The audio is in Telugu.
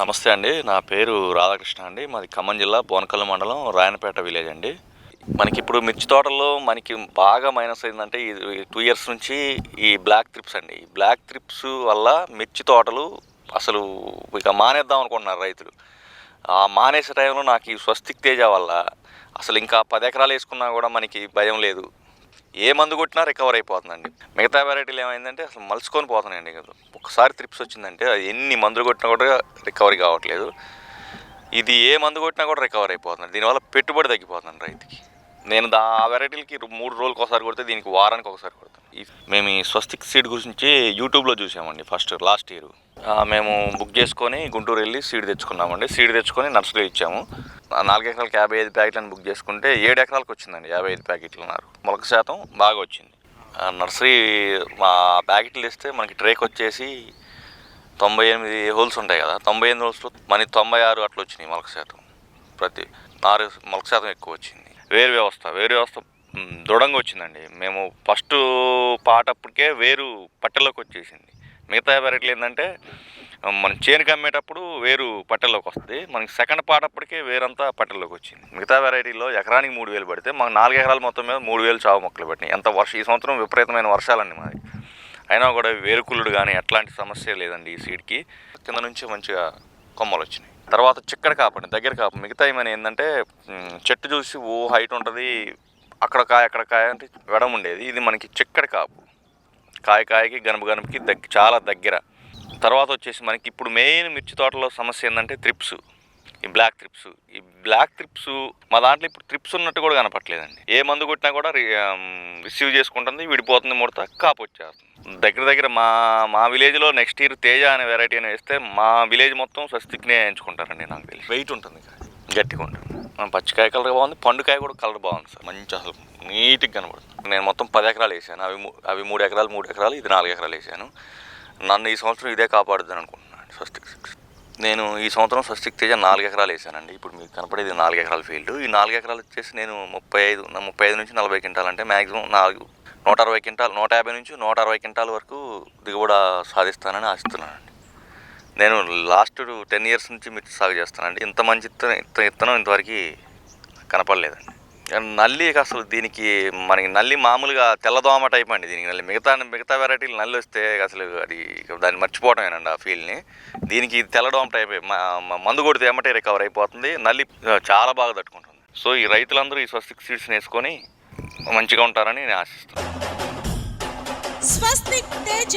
నమస్తే అండి. నా పేరు రాధాకృష్ణ అండి. మాది ఖమ్మం జిల్లా బోనకల్లు మండలం రాయనపేట విలేజ్ అండి. మనకి ఇప్పుడు మిర్చి తోటల్లో మనకి బాగా మైనస్ అయిందంటే ఈ టూ ఇయర్స్ నుంచి ఈ బ్లాక్ త్రిప్స్ అండి. ఈ బ్లాక్ త్రిప్స్ వల్ల మిర్చి తోటలు అసలు ఇక మానేద్దాం అనుకుంటున్నారు రైతులు. ఆ మానేసే టైంలో నాకు ఈ స్వస్తిక్ తేజ వల్ల అసలు ఇంకా పది ఎకరాలు వేసుకున్నా కూడా మనకి భయం లేదు. ఏ మందు కొట్టినా రికవర్ అయిపోతుందండి. మిగతా వెరైటీలు ఏమైందంటే అసలు మలుచుకొని పోతున్నాయండి ఒకసారి త్రిప్స్ వచ్చిందంటే అది ఎన్ని మందులు కొట్టినా కూడా రికవరీ కావట్లేదు. ఇది ఏ మందు కొట్టినా కూడా రికవర్ అయిపోతుంది. దీనివల్ల పెట్టుబడి తగ్గిపోతుంది రైతుకి. నేను దా ఆ వెరైటీలకి మూడు రోజులకు ఒకసారి కొడితే దీనికి వారానికి ఒకసారి కొడతాను. మేము ఈ స్వస్తిక్ సీడ్ గురించి యూట్యూబ్లో చూసామండి ఫస్ట్ లాస్ట్ ఇయర్. మేము బుక్ చేసుకొని గుంటూరు వెళ్ళి సీడ్ తెచ్చుకున్నామండి. సీడ్ తెచ్చుకొని నర్సరీ ఇచ్చాము. నాలుగు ఎకరాలకు యాభై ఐదు ప్యాకెట్లను బుక్ చేసుకుంటే ఏడు ఎకరాలకు వచ్చిందండి యాభై ఐదు ప్యాకెట్లు ఉన్నారు మొలక శాతం బాగా వచ్చింది. నర్సరీ మా ప్యాకెట్లు ఇస్తే మనకి ట్రేక్ వచ్చేసి తొంభై ఎనిమిది హోల్స్ ఉంటాయి కదా తొంభై ఎనిమిది హోల్స్లో మనకి తొంభై ఆరు అట్లా వచ్చినాయి మొలక శాతం. ప్రతి ఆరు మొలక శాతం ఎక్కువ వచ్చింది. వేరు వ్యవస్థ వేరు వ్యవస్థ దృఢంగా వచ్చిందండి. మేము ఫస్ట్ పాటప్పటికే వేరు పట్టెలోకి వచ్చేసింది. మిగతా వెరైటీలు ఏంటంటే మనం చేనుకి అమ్మేటప్పుడు వేరు పట్టెల్లోకి వస్తుంది. మనకి సెకండ్ పాటప్పటికే వేరంతా పట్టెల్లోకి వచ్చింది. మిగతా వెరైటీలో ఎకరానికి మూడు వేలు పడితే మాకు నాలుగు ఎకరాల మొత్తం మీద మూడు వేలు చావు మొక్కలు పట్టినాయి. ఎంత వర్ష ఈ సంవత్సరం విపరీతమైన వర్షాలండి మాది. అయినా కూడా వేరుకుళ్ళుడు కానీ ఎట్లాంటి సమస్య లేదండి ఈ సీడ్కి కింద నుంచి మంచిగా కొమ్మలు వచ్చినాయి. తర్వాత చిక్కడ కాపండి దగ్గర కాపు. మిగతా ఏమైనా ఏంటంటే చెట్టు చూసి ఓ హైట్ ఉంటుంది. అక్కడ కాయ అక్కడ కాయ అంటే వెడం ఉండేది. ఇది మనకి చిక్కడి కాపు. కాయ కాయకి గనుపు గనుపుకి దగ్గ చాలా దగ్గర. తర్వాత వచ్చేసి మనకి ఇప్పుడు మెయిన్ మిర్చి తోటలో సమస్య ఏంటంటే త్రిప్స్ ఈ బ్లాక్ త్రిప్స్ ఈ బ్లాక్ త్రిప్స్ మా దాంట్లో ఇప్పుడు త్రిప్స్ ఉన్నట్టు కూడా కనపట్లేదండి ఏ మందు కొట్టినా కూడా రి- రిసీవ్ చేసుకుంటుంది విడిపోతుంది ముడత కాపు వచ్చేస్తుంది. దగ్గర దగ్గర మా మా విలేజ్లో నెక్స్ట్ ఇయర్ తేజ అనే వెరైటీ అని వేస్తే మా విలేజ్ మొత్తం స్వస్తిక్నే ఎంచుకుంటారండి నాకు తెలిసి. వెయిట్ ఉంటుంది గట్టిగా ఉంటుంది. మన పచ్చికాయ కలర్ బాగుంది పండుకాయ కూడా కలర్ బాగుంది సార్. మంచి అసలు నీట్గా కనబడుతుంది. నేను మొత్తం పది ఎకరాలు వేసాను. అవి అవి మూడు ఎకరాలు మూడు ఎకరాలు ఇది నాలుగు ఎకరాలు వేసాను. నన్ను ఈ సంవత్సరం ఇదే కాపాడుద్దని అనుకుంటున్నాను స్వస్తిక్ సిక్స్. నేను ఈ సంవత్సరం స్వస్తిక్ తేజ నాలుగు ఎకరాలు వేసానండి. ఇప్పుడు మీకు కనపడేది నాలుగు ఎకరాల ఫీల్డ్. ఈ నాలుగు ఎకరాలు వచ్చేసి నేను ముప్పై ఐదు ముప్పై ఐదు నుంచి నలభై క్వింటాలు అంటే మ్యాక్సిమం నాలుగు నూట అరవై క్వింటాలు నూట యాభై నుంచి నూట అరవై క్వింటాల వరకు దిగుబడి సాధిస్తానని ఆశిస్తున్నాను నేను లాస్ట్ టెన్ ఇయర్స్ నుంచి మిర్చి సాగు చేస్తానండి. ఇంత మంచి ఇత్తనం ఇంత ఇత్తనం ఇంతవరకు కనపడలేదండి. నల్లి అసలు దీనికి మనకి నల్లి మామూలుగా తెల్లదోమ టైప్ అండి దీనికి. నల్లి మిగతా మిగతా వెరైటీలు నల్లి వస్తే అసలు అది దాన్ని మర్చిపోవటమేనండి ఆ ఫీల్ని దీనికి తెల్లదోమ టైప్ మందు కొడితే ఏమంటే రికవర్ అయిపోతుంది. నల్లి చాలా బాగా తట్టుకుంటుంది. సో ఈ రైతులందరూ ఈ స్వస్తిక్ సీడ్స్ వేసుకొని మంచిగా ఉంటారని నేను ఆశిస్తున్నాను. స్వస్తిక్ తేజ